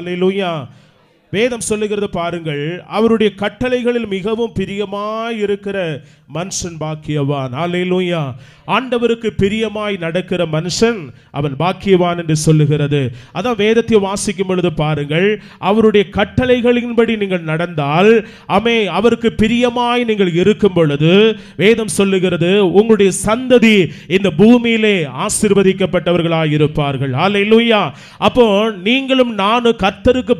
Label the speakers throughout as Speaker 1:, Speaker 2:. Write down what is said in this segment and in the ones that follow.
Speaker 1: Hallelujah. வேதம் சொல்லுகிறது பாருங்கள் அவருடைய கட்டளைகளில் மிகவும் பிரியமாய் இருக்கிற மனுஷன் பாக்கியவான். அல்லேலூயா. ஆண்டவருக்கு பிரியமாய் நடக்கிற மனுஷன் அவன் பாக்கியவான் என்று சொல்லுகிறது. அதான் வேதத்தை வாசிக்கும் பொழுது பாருங்கள் அவருடைய கட்டளைகளின்படி நீங்கள் நடந்தால் அமே அவருக்கு பிரியமாய் நீங்கள் இருக்கும் பொழுது வேதம் சொல்லுகிறது உங்களுடைய சந்ததி இந்த பூமியிலே ஆசீர்வதிக்கப்பட்டவர்களாய் இருப்பார்கள் அல்லேலூயா. அப்போ நீங்களும் நானும் கர்த்தருக்கு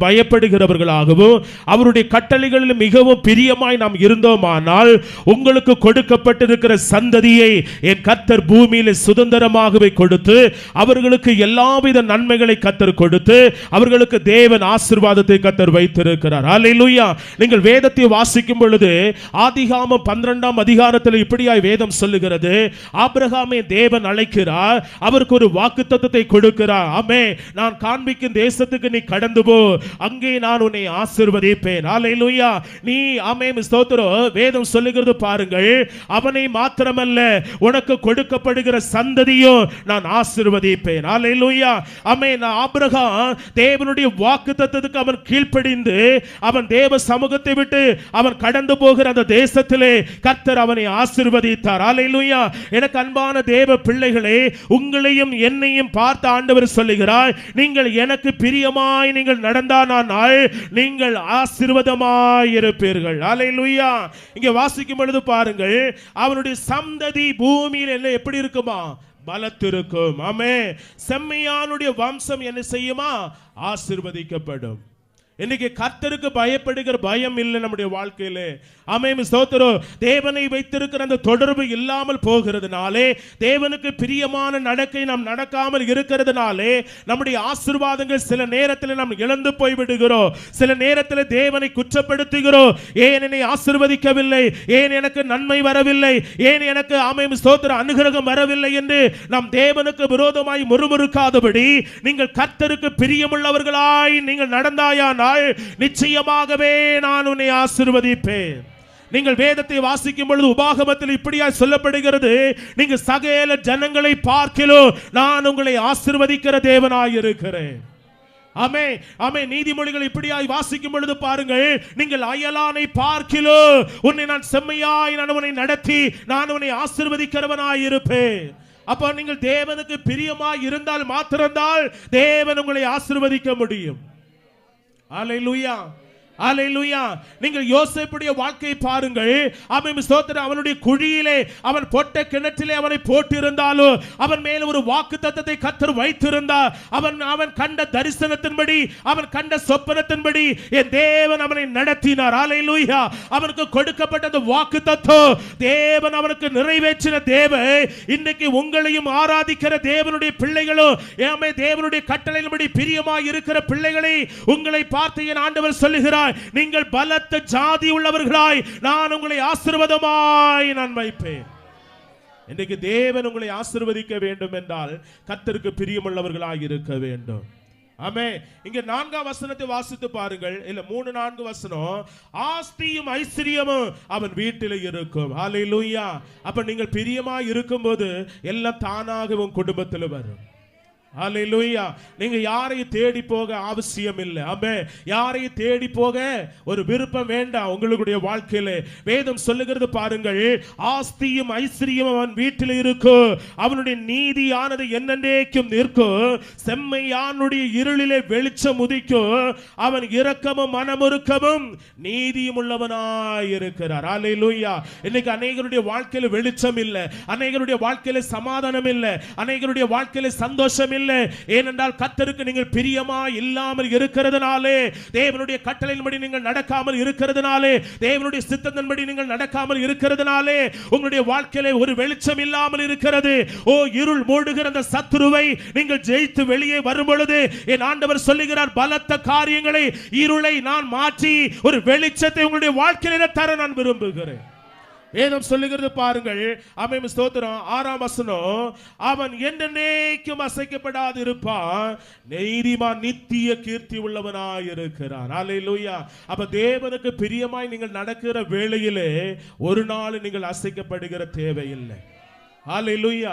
Speaker 1: பயப்படுகிறவர்களாகவும் அவருடைய கட்டளைகளில் மிகவும் பிரியமாய் நாம் இருந்தோமானால் உங்களுக்கு கொடுக்கப்பட்டிருக்கிற சந்ததியை என் கத்தர் பூமியில் சுதந்திரமாகவே கொடுத்து அவர்களுக்கு எல்லாவித நன்மைகளை கத்தர் கொடுத்து அவர்களுக்கு தேவன் ஆசிர்வாதத்தை கத்தர் வைத்திருக்கிறார். அல்லேலூயா நீங்கள் வேதத்தை வாசிக்கும் பொழுது ஆதிகாம பன்னிரெண்டாம் அதிகாரத்தில் இப்படியாய் வேதம் சொல்லுகிறது. ஆபிரகாமை தேவன் அழைக்கிறார் அவருக்கு ஒரு வாக்குத்தத்தத்தை கொடுக்கிறார். ஆமே நான் காண்பிக்கும் தேசத்துக்கு நீ கடந்து போ. அங்கே நான் உன்னை ஆசிர்வதிப்பேன் அல்லேலூயா நீ ஆமே ஸ்தோத்திரோ வேதம் சொல்லுகிறது பாருங்கள். அவனை மாத்திரமல்ல உனக்கு கொடுக்கப்படுகிற சந்ததியும் நான் ஆசிர்வதிப்பேன். அல்லேலூயா நான் ஆபிரகாம் தேவனுடைய வாக்குத்தத்தத்துக்கு அவன் கீழ்ப்படிந்து அவன் தேவ சமூகத்தை விட்டு அவன் கடந்து போகிற அந்த தேசத்திலே கர்த்தர் அவனை ஆசிர்வதித்தார். அல்லேலூயா எனக்கு அன்பான தேவ பிள்ளைகளே உங்களையும் என்னையும் பார்த்த ஆண்டவர் சொல்லுகிறார் நீங்கள் எனக்கு பிரியமாய் நீங்கள் நடந்தானால் நீங்கள் ஆசீர்வாதமாய் இருப்பீர்கள் அல்லேலூயா இங்கே வாசிக்கும் பொழுது பாருங்கள் அவனுடைய சந்ததி பூமியில் என்ன எப்படி இருக்குமா? பலத்திருக்கும். ஆமே செம்மையானுடைய வம்சம் என்ன செய்யுமா? ஆசீர்வதிக்கப்படும். இன்னைக்கு கர்த்தருக்கு பயப்படுகிற பயம் இல்லை நம்முடைய வாழ்க்கையில. அமையும் ஸ்தோத்திரம். தேவனை வைத்திருக்கிற அந்த தொடர்பு இல்லாமல் போகிறதுனாலே தேவனுக்கு பிரியமான நடக்கை நாம் நடக்காமல் இருக்கிறதுனாலே நம்முடைய ஆசீர்வாதங்கள் சில நேரத்தில் நாம் இழந்து போய் விடுகிறோம் சில நேரத்தில் தேவனை குற்றப்படுத்துகிறோம். ஏன் என்னை ஆசீர்வதிக்கவில்லை? ஏன் எனக்கு நன்மை வரவில்லை? ஏன் எனக்கு அமையும் ஸ்தோத்திர அனுகிரகம் வரவில்லை என்று நாம் தேவனுக்கு விரோதமாய் முறுமுறுக்காதபடி நீங்கள் கர்த்தருக்கு பிரியமுள்ளவர்களாய் நீங்கள் நடந்தாயானால் நிச்சயமாகவே நான் உன்னை ஆசீர்வதிப்பேன். நீங்கள் வேதத்தை வாசிக்கும் பொழுது உபாகமத்தில் இப்படியா சொல்லப்படுகிறது. நீங்க சகல ஜனங்களை பார்க்கலோ நான் உங்களை ஆசிர்வதிக்கிற தேவனாய் இருக்கிறேன் அமே ஆமே நீதிமொழிகள் இப்படியாய் வாசிக்கும் பொழுது பாருங்கள். நீங்கள் அயலானை பார்க்கிலோ உன்னை நான் செம்மையாய் நான் உன்னை நடத்தி நான் உன்னை ஆசிர்வதிக்கிறவனாய் இருப்பேன் அப்போ நீங்கள் தேவனுக்கு பிரியமாய் இருந்தால் மாத்திரந்தால் தேவன் உங்களை ஆசிர்வதிக்க முடியும். Hallelujah. அலையிலுயா நீங்கள் யோசிப்புடைய வாழ்க்கை பாருங்கள். அவன் ஸ்தோத்திரம். அவனுடைய குழியிலே அவன் பொட்ட கிணற்றிலே அவனை போட்டிருந்தாலும் அவன் மேல ஒரு வாக்கு தத்தத்தை கத்தர் வைத்திருந்தா அவன் அவன் கண்ட தரிசனத்தின்படி அவன் கண்ட சொப்பனத்தின்படி என் தேவன் அவனை நடத்தினார். அலையிலுயா அவனுக்கு கொடுக்கப்பட்ட அந்த வாக்கு தத்துவம் தேவன் அவனுக்கு நிறைவேற்றின தேவ இன்னைக்கு உங்களையும் ஆராதிக்கிற தேவனுடைய பிள்ளைகளும் ஏமே தேவனுடைய கட்டளையின்படி பிரியமாய் இருக்கிற பிள்ளைகளை உங்களை பார்த்து என் ஆண்டவர் சொல்லுகிறார். நீங்கள் பலத்த ஜாதி உள்ளவர்களாய் நான் உங்களை ஆசீர்வாதமாய் நான் வைப்பேன். இன்றைக்கு தேவன் உங்களை ஆசிர்வதிக்க வேண்டும் என்றால் கத்தருக்கு பிரியமுள்ளவர்களாய் இருக்க வேண்டும். ஆமே இங்க நான்காம் வசனத்தை வாசித்து பாருங்கள். இல்ல மூணு நான்கு வசனம். ஆஸ்தியும் ஐஸ்வர்யமும் அவன் வீட்டில் இருக்கும். ஹalleluya அப்ப நீங்கள் பிரியமா இருக்கும்போது எல்லாம் தானாக உன் குடும்பத்தில் வரும். அலையிலுயா நீங்க யாரையும் தேடி போக அவசியம் இல்லை ஆமே யாரையும் தேடி போக ஒரு விருப்பம் வேண்டாம் உங்களுடைய வாழ்க்கையில. வேதம் சொல்லுகிறது பாருங்கள் ஆஸ்தியும் ஐஸ்வர்யம் அவன் வீட்டில் இருக்கும் அவனுடைய நீதியானது என்னென்றைக்கும் நிற்கும். செம்மையானுடைய இருளிலே வெளிச்சம் உதிக்கும். அவன் இரக்கமும் மனமுருக்கமும் நீதியும் உள்ளவனாய் இருக்கிறார். ஹalleluya இன்னைக்கு அநேகருடைய வாழ்க்கையில வெளிச்சம் இல்லை. அநேகருடைய வாழ்க்கையில சமாதானம் இல்லை. அநேகருடைய வாழ்க்கையில சந்தோஷம் இல்லை ஏனென்றால் கத்தருக்கு நீங்கள் பிரியமா இல்லாமல் இருக்கிறதுனாலே தேவனுடைய கட்டளையின்படி நீங்கள் நடக்காமல் இருக்கிறதுனாலே தேவனுடைய சித்தத்தின்படி நீங்கள் நடக்காமல் இருக்கிறதுனாலே உங்களுடைய வாழ்க்கையில ஒரு வெளிச்சம் இல்லாமல் இருக்கிறது. ஓ இருள் மூடுகிற அந்த சத்துருவை நீங்கள் ஜெயித்து வெளியே வரும் பொழுது என் ஆண்டவர் சொல்லுகிறார் பலத்த காரியங்களை இருளை நான் மாற்றி ஒரு வெளிச்சத்தை உங்களுடைய வாழ்க்கையில தர நான் விரும்புகிறேன். வேதம் சொல்லுகிறது பாருங்கள். அமைப்பு ஸ்தோத்திரம். ஆறாம் வசனம். அவன் என்றென்னைக்கும் அசைக்கப்படாது இருப்பான் நீதிமான் நித்திய கீர்த்தி உள்ளவனாய் இருக்கிறான் அல்லேலூயா அப்ப தேவனுக்கு பிரியமாய் நீங்கள் நடக்கிற வேளையிலே ஒரு நாள் நீங்கள் அசைக்கப்படுகிற தேவையில்லை. அல்லேலூயா